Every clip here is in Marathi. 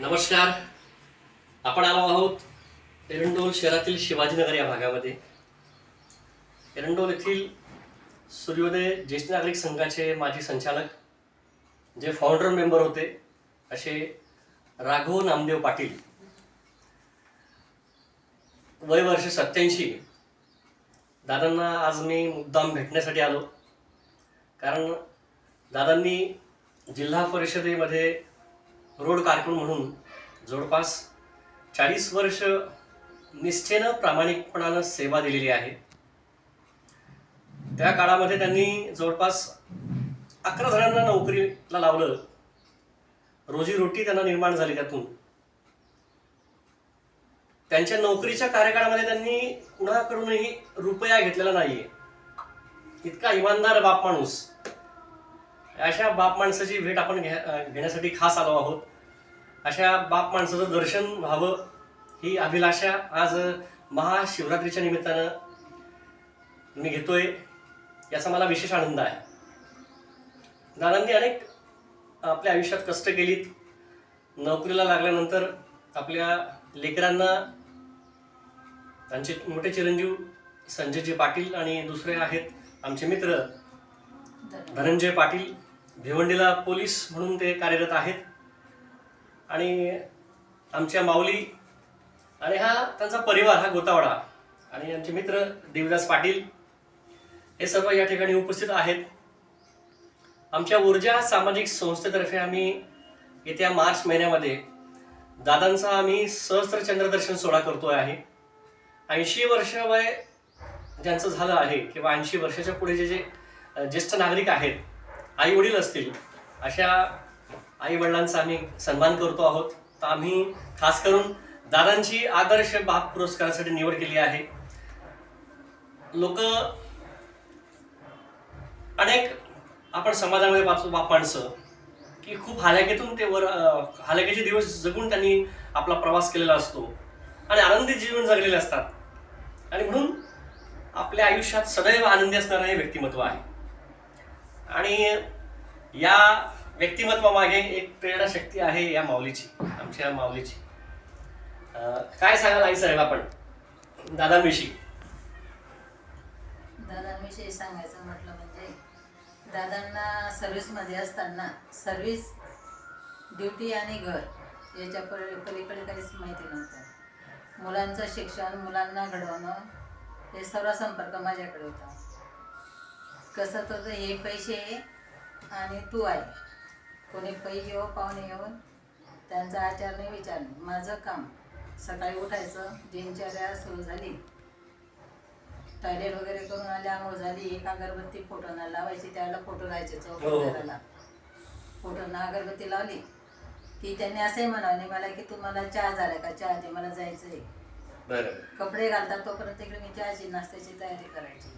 नमस्कार. आपण आलो आहोत एरंडोल शहरातील शिवाजीनगर या भागामध्ये. एरंडोल येथील सूर्योदय ज्येष्ठ नागरिक संघाचे माजी संचालक जे फाउंडर मेंबर होते असे राघव नामदेव पाटील. वय वर्ष सत्याऐंशी दादांना आज मी मुद्दाम भेटण्यासाठी आलो. कारण दादांनी जिल्हा परिषदेमध्ये रोड कारकून म्हणून जवळपास चाळीस वर्ष निष्ठेनं प्रामाणिकपणानं सेवा दिलेली आहे. त्या काळामध्ये त्यांनी जवळपास अकरा जणांना नोकरीला लावलं. रोजीरोटी त्यांना निर्माण झाली त्यातून. त्यांच्या नोकरीच्या कार्यकाळामध्ये त्यांनी कुणाकडूनही रुपया घेतलेला नाहीये. इतका इमानदार बाप माणूस. अशा बाप माणसाची भेट आपण घ्या घेण्यासाठी खास आलो आहोत. अशा बाप माणसाचं दर्शन व्हावं ही अभिलाषा आज महाशिवरात्रीच्या निमित्तानं मी घेतोय. याचा मला विशेष आनंद आहे. दादांनी अनेक आपल्या आयुष्यात कष्ट केलीत. नोकरीला लागल्यानंतर आपल्या लेकरांना त्यांचे मोठे चिरंजीव संजयजी पाटील आणि दुसरे आहेत आमचे मित्र धनंजय पाटील. भिवंडीला पोलीस म्हणून ते कार्यरत आहेत. आणि आमच्या माऊली आणि हा त्यांचा परिवार हा गोतावडा आणि आमचे मित्र देवदास पाटील हे सर्व या ठिकाणी उपस्थित आहेत. आमच्या ऊर्जा सामाजिक संस्थेतर्फे आम्ही येत्या मार्च महिन्यामध्ये दादांचा आम्ही सहस्त्र चंद्रदर्शन सोहळा करतोय आहे. ऐंशी वर्ष वय ज्यांचं झालं आहे किंवा ऐंशी वर्षाच्या पुढे जे जे ज्येष्ठ नागरिक आहेत आई वडील असतील अशा आई वडिलांचा आम्ही सन्मान करतो आहोत. तर आम्ही खास करून दादांची आदर्श बाप पुरस्कारासाठी निवड केली आहे. लोक अनेक आपण समाजामध्ये पाहतो बाप माणसं की खूप हालाकीतून ते वर हालाकीचे दिवस जगून त्यांनी आपला प्रवास केलेला असतो आणि आनंदी जीवन जगलेले असतात. आणि म्हणून आपल्या आयुष्यात सदैव आनंदी असणारं हे व्यक्तिमत्व आहे. आणि या व्यक्तिमत्वामागे एक प्रेरणा शक्ती आहे या माऊलीची आमच्या माऊलीची. काय सांगाल आई साहेब आपण? दादाविषयी दादांविषयी सांगायचं म्हटलं म्हणजे दादांना सर्व्हिसमध्ये असताना सर्व्हिस ड्युटी आणि घर याच्या पलीकडे काहीच माहिती नव्हतं. मुलांचं शिक्षण मुलांना घडवणं हे सर्व संपर्क माझ्याकडे होता. कसं तर हे पैसे आणि तू आहे. कोणी पै येऊ पाहुणे येऊन त्यांचा आचार नाही विचार माझं काम सकाळी उठायचं दिनचर्या सुरू झाली. टॉयलेट वगैरे करून आले आंघोळ झाली एक अगरबत्ती फोटोना लावायची त्यावेळेला फोटो राहायचे हो. चौकाला फोटोना अगरबत्ती लावली. की त्यांनी असंही म्हणावं नाही मला की तुम्हाला चहा झाला का? चहा दे मला जायचंय. बरं. कपडे घालतात तोपर्यंत इकडे मी चहाची नाश्त्याची तयारी करायची.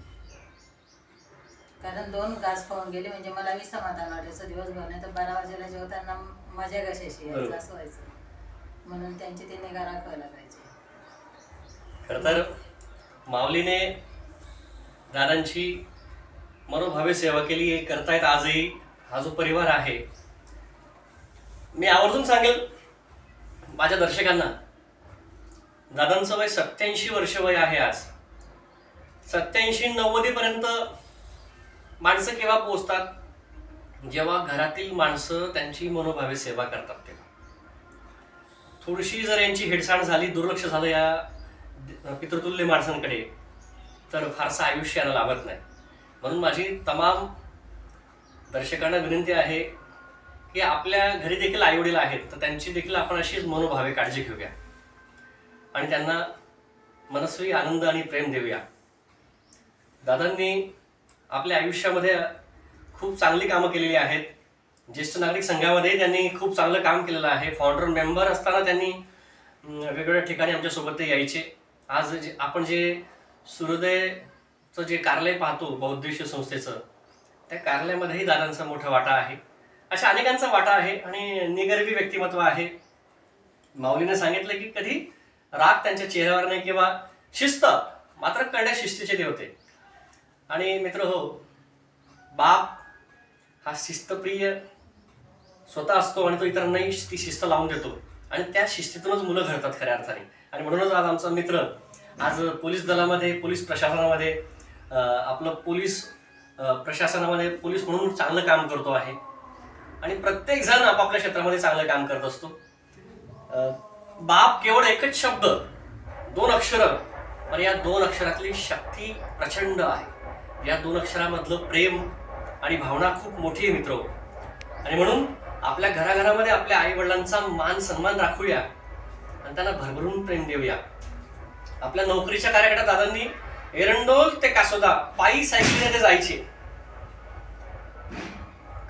कारण दोन घास खाऊन गेले म्हणजे मला मी समाधान वाटायचं दिवसभर नाही तर बारा वाजेला जेवताना माझ्या घशाशी यायचं. असं व्हायचं. म्हणून त्यांची ते निगा राखायला पाहिजे खरं तर माऊलीने दादांची मनोभावे सेवा केली हे करतायत आजही हा जो परिवार आहे. मी आवर्जून सांगेल माझ्या दर्शकांना दादांचं वय सत्याऐंशी वर्ष वय आहे आज. सत्याऐंशी नव्वदीपर्यंत माणसं केव्हा पोचतात जेव्हा घरातील माणसं त्यांची मनोभावे सेवा करतात तेव्हा. थोडीशी जर यांची हेडसाण झाली दुर्लक्ष झालं या पितृतुल्य माणसांकडे तर फारसं आयुष्य यांना लाभत नाही. म्हणून माझी तमाम दर्शकांना विनंती आहे की आपल्या घरी देखील आईवडील आहेत तर त्यांची देखील आपण अशीच मनोभावे काळजी घेऊया. आणि त्यांना मनस्वी आनंद आणि प्रेम देऊया. दादांनी आपल्या आयुष्यामध्ये खूप चांगली कामं केलेली आहेत. ज्येष्ठ नागरिक संघामध्ये त्यांनी खूप चांगलं काम केलेलं आहे. फाउंडर मेंबर असताना त्यांनी वेगवेगळ्या ठिकाणी आमच्यासोबत ते यायचे. आज जे आपण जे सूर्योदयचं जे कार्यालय पाहतो बौद्धिश्य संस्थेचं त्या कार्यालयामध्येही दादांचा मोठा वाटा आहे. अशा अनेकांचा वाटा आहे आणि निगर्वी व्यक्तिमत्व आहे. माऊलीने सांगितलं की कधी राग त्यांच्या चेहऱ्यावर नाही किंवा शिस्त मात्र करण्या शिस्तीचे ते होते आणि मित्र हो बाप हा शिस्तप्रिय स्वतः असतो आणि तो इतरांनाही ती शिस्त लावून देतो. आणि त्या शिस्तीतूनच मुलं घडतात खऱ्या अर्थाने. आणि म्हणूनच आज आमचा मित्र आज पोलीस दलामध्ये पोलीस प्रशासनामध्ये आपलं पोलीस प्रशासनामध्ये पोलीस म्हणून चांगलं काम करतो आहे. आणि प्रत्येक जण आपापल्या क्षेत्रामध्ये चांगलं काम करत असतो. बाप केवळ एकच शब्द दोन अक्षरं पण या दोन अक्षरातली शक्ती प्रचंड आहे. या दोन अक्षरामधलं प्रेम आणि भावना खूप मोठी आहे मित्र. आणि म्हणून आपल्या घराघरामध्ये आपल्या आई वडिलांचा मान सन्मान राखूया आणि त्यांना भरभरून प्रेम देऊया. आपल्या नोकरीच्या कार्यक्रमात दादांनी एरंडोल ते कासोदा पायी सायकलीने ते जायचे.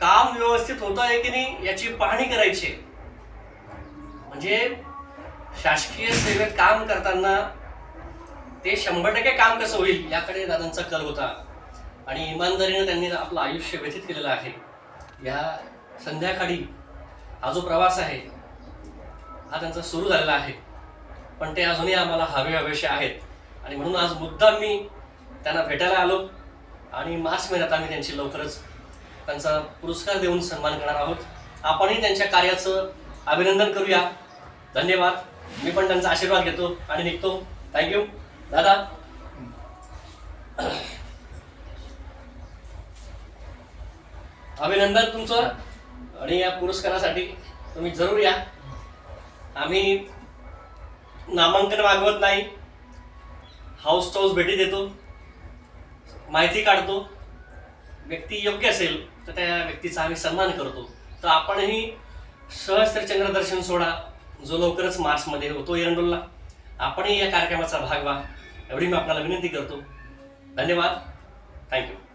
काम व्यवस्थित होत आहे की नाही याची पाहणी करायची. म्हणजे शासकीय सेवेत काम करताना ते शंभर टक्के काम कसं होईल याकडे दादांचा कल होता. आणि इमानदारीनं त्यांनी आपलं आयुष्य व्यतीत केलेलं आहे. या संध्याकाळी हा जो प्रवास आहे हा त्यांचा सुरू झालेला आहे. पण ते अजूनही आम्हाला हवे हवेसे आहेत. आणि म्हणून आज मुद्दाम मी त्यांना भेटायला आलो आणि मार्च महिन्यात आम्ही त्यांची लवकरच त्यांचा पुरस्कार देऊन सन्मान करणार आहोत. आपणही त्यांच्या कार्याचं अभिनंदन करूया. धन्यवाद. मी पण त्यांचा आशीर्वाद घेतो आणि निघतो. थँक्यू दादा. अभिनंदन तुमचं आणि या पुरस्कारासाठी तुम्ही जरूर या. आम्ही नामांकन मागवत नाही. हाऊस टू हाऊस भेटी देतो. माहिती काढतो. व्यक्ती योग्य असेल तर त्या व्यक्तीचा आम्ही सन्मान करतो. तर आपणही सहस्त्र चंद्रदर्शन सोडा. जो लवकरच मार्चमध्ये होतो एरंडोलला. आपणही या कार्यक्रमाचा भाग व्हा. एवढी मी आपल्याला विनंती करतो. धन्यवाद. थँक्यू